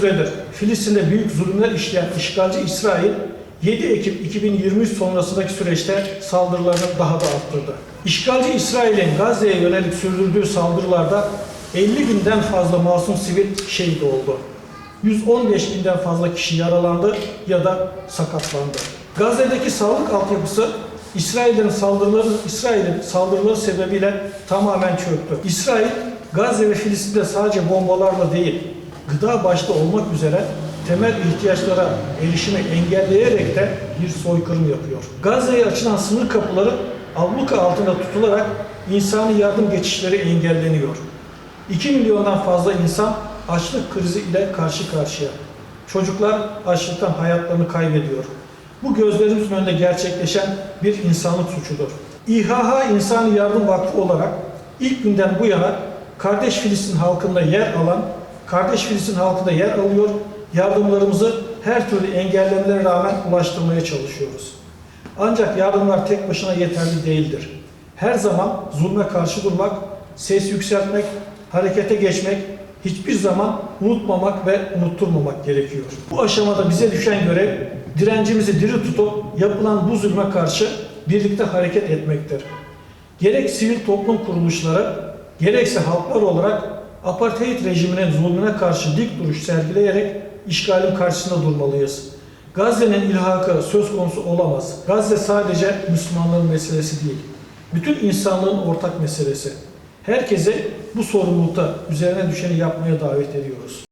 süredir Filistin'de büyük zulümler işleyen işgalci İsrail, 7 Ekim 2023 sonrasındaki süreçte saldırılarını daha da arttırdı. İşgalci İsrail'in Gazze'ye yönelik sürdürdüğü saldırılarda 50 binden fazla masum sivil şehit oldu. 115 binden fazla kişi yaralandı ya da sakatlandı. Gazze'deki sağlık altyapısı İsrail'in saldırıları İsrail'in saldırıları sebebiyle tamamen çöktü. İsrail Gazze ve Filistin'de sadece bombalarla değil, gıda başta olmak üzere temel ihtiyaçlara erişimi engelleyerek de bir soykırım yapıyor. Gazze'ye açılan sınır kapıları abluka altında tutularak insani yardım geçişleri engelleniyor. 2 milyondan fazla insan açlık krizi ile karşı karşıya. Çocuklar açlıktan hayatlarını kaybediyor. Bu gözlerimizin önünde gerçekleşen bir insanlık suçudur. İHH İnsani Yardım Vakfı olarak ilk günden bu yana kardeş Filistin halkında yer alan, kardeş Filistin halkında yer alıyor, yardımlarımızı her türlü engellemelere rağmen ulaştırmaya çalışıyoruz. Ancak yardımlar tek başına yeterli değildir. Her zaman zulme karşı durmak, ses yükseltmek, harekete geçmek, hiçbir zaman unutmamak ve unutturmamak gerekiyor. Bu aşamada bize düşen görev direncimizi diri tutup yapılan bu zulme karşı birlikte hareket etmektir. Gerek sivil toplum kuruluşları, gerekse halklar olarak apartheid rejiminin zulmüne karşı dik duruş sergileyerek işgalin karşısında durmalıyız. Gazze'nin ilhakı söz konusu olamaz. Gazze sadece Müslümanların meselesi değil. Bütün insanlığın ortak meselesi. Herkese bu sorumlulukta üzerine düşeni yapmaya davet ediyoruz.